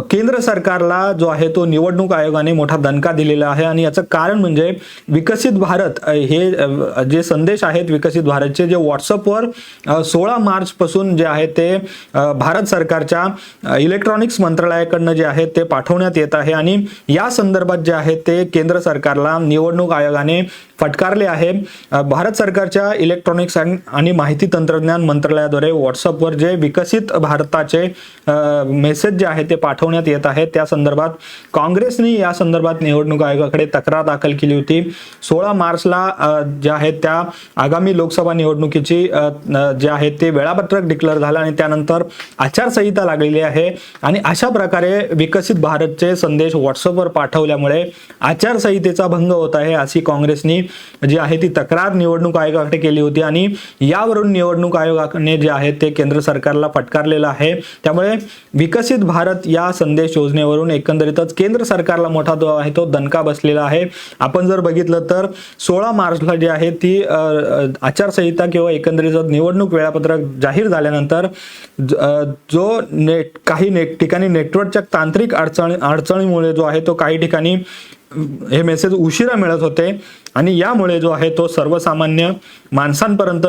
केंद्र सरकारला जो आहे तो निवडणूक आयोगाने मोठा दणका दिलेला आहे आणि याचं कारण म्हणजे विकसित भारत हे जे संदेश आहेत विकसित भारतचे जे व्हॉट्सअपवर सोळा मार्चपासून जे आहे ते भारत सरकारच्या इलेक्ट्रॉनिक्स मंत्रालयाकडनं जे आहे ते पाठवण्यात येत आहे. आणि या संदर्भात जे आहे ते केंद्र सरकारला निवडणूक आयोगाने फटकारले आहे. भारत सरकारच्या इलेक्ट्रॉनिक्स आणि माहिती तंत्रज्ञान मंत्रालयाद्वारे व्हॉट्सअपवर जे विकसित भारताचे मेसेज जे आहे ते पाठवण्यात येत आहेत त्या संदर्भात काँग्रेसने या संदर्भात निवडणूक आयोगाकडे तक्रार दाखल केली होती. सोळा मार्चला ज्या जे त्या आगामी लोकसभा निवडणुकीची जे आहे ते वेळापत्रक डिक्लेअर झालं आणि त्यानंतर आचारसंहिता लागलेली आहे. आणि अशा प्रकारे विकसित भारतचे संदेश व्हॉट्सअपवर पाठवल्यामुळे आचारसंहितेचा भंग होत आहे अशी काँग्रेसनी जी आहे ती तक्रार निवडणूक आयोगाकडे केली होती आणि यावरून निवडणूक आयोगाने जे आहे ते केंद्र सरकारला फटकारलेलं आहे. त्यामुळे विकसित भारत या संदेश योजनेवरून एकंदरीतच केंद्र सरकारला मोठा जो आहे तो दणका बसलेला आहे. आपण जर बघितलं तर सोळा मार्चला जी आहे ती आचारसंहिता किंवा एकंदरीतच निवडणूक वेळापत्रक जाहीर झाल्यानंतर जो नेट काही नेट ठिकाणी नेटवर्कच्या तांत्रिक अडचणी अडचणीमुळे जो आहे तो काही ठिकाणी हे मेसेज उशिरा मिळत होते. आणि यामुळे जो आहे तो सर्वसामान्य माणसांपर्यंत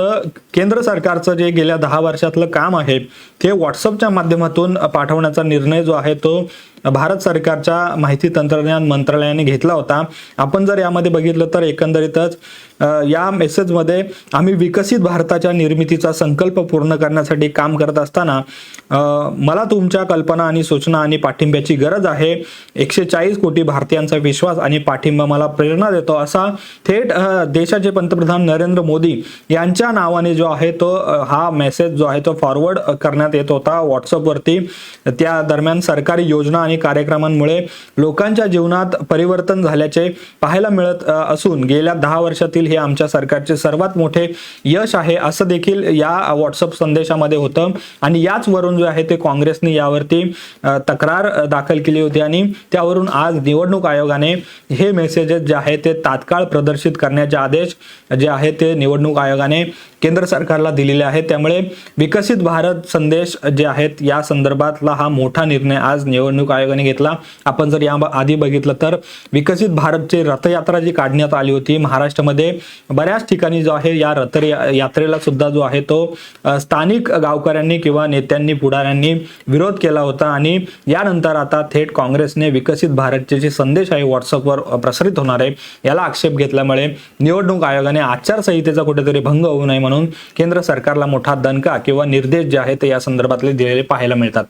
केंद्र सरकारचं जे गेल्या दहा वर्षातलं काम आहे ते व्हॉट्सअपच्या माध्यमातून पाठवण्याचा निर्णय जो आहे तो भारत सरकारच्या माहिती तंत्रज्ञान मंत्रालयाने घेतला होता. आपण जर यामध्ये बघितलं तर एकंदरीतच या मेसेजमध्ये आम्ही विकसित भारताच्या निर्मितीचा संकल्प पूर्ण करण्यासाठी काम करत असताना मला तुमच्या कल्पना आणि सूचना आणि पाठिंब्याची गरज आहे. एकशे चाळीस कोटी भारतीयांचा विश्वास आणि पाठिंबा मला प्रेरणा देतो. असा थेट देशाचे पंतप्रधान नरेंद्र मोदी यांच्या नावाने जो आहे तो हा मेसेज जो आहे तो फॉरवर्ड करण्यात येत होता. व्हॉट्सअपवरती त्या दरम्यान सरकारी योजना आणि कार्यक्रमांमुळे लोकांच्या जीवनात परिवर्तन झाल्याचे पाहायला मिळत असून गेल्या दहा वर्षातील हे आमच्या सरकारचे सर्वात मोठे यश आहे असं देखील या व्हॉट्सअप संदेशामध्ये होतं. आणि याच वरून जे आहे ते काँग्रेसने यावरती तक्रार दाखल केली होती आणि त्यावरून आज निवडणूक आयोगाने हे मेसेजेस जे आहे ते तात्काळ प्रदर्शित करण्याचे आदेश जे आहे ते निवडणूक आयोगाने केंद्र सरकारला दिलेले आहेत. त्यामुळे विकसित भारत संदेश जे आहेत या संदर्भातला हा मोठा निर्णय आज निवडणूक आयोगाने घेतला. आपण जर या आधी बघितलं तर विकसित भारतची रथयात्रा जी काढण्यात आली होती महाराष्ट्रामध्ये बऱ्याच ठिकाणी जो आहे या रथ यात्रेला सुद्धा जो आहे तो स्थानिक गावकऱ्यांनी किंवा नेत्यांनी पुढाऱ्यांनी विरोध केला होता. आणि यानंतर आता थेट काँग्रेसने विकसित भारतचे जे संदेश आहे व्हॉट्सअपवर प्रसारित होणार आहे याला आक्षेप घेतल्यामुळे निवडणूक आयोगाने आचारसंहितेचा कुठेतरी भंग होऊ नये म्हणून केंद्र सरकारला मोठा दणका किंवा निर्देश जे आहेत ते या संदर्भातले दिलेले पाहायला मिळतात.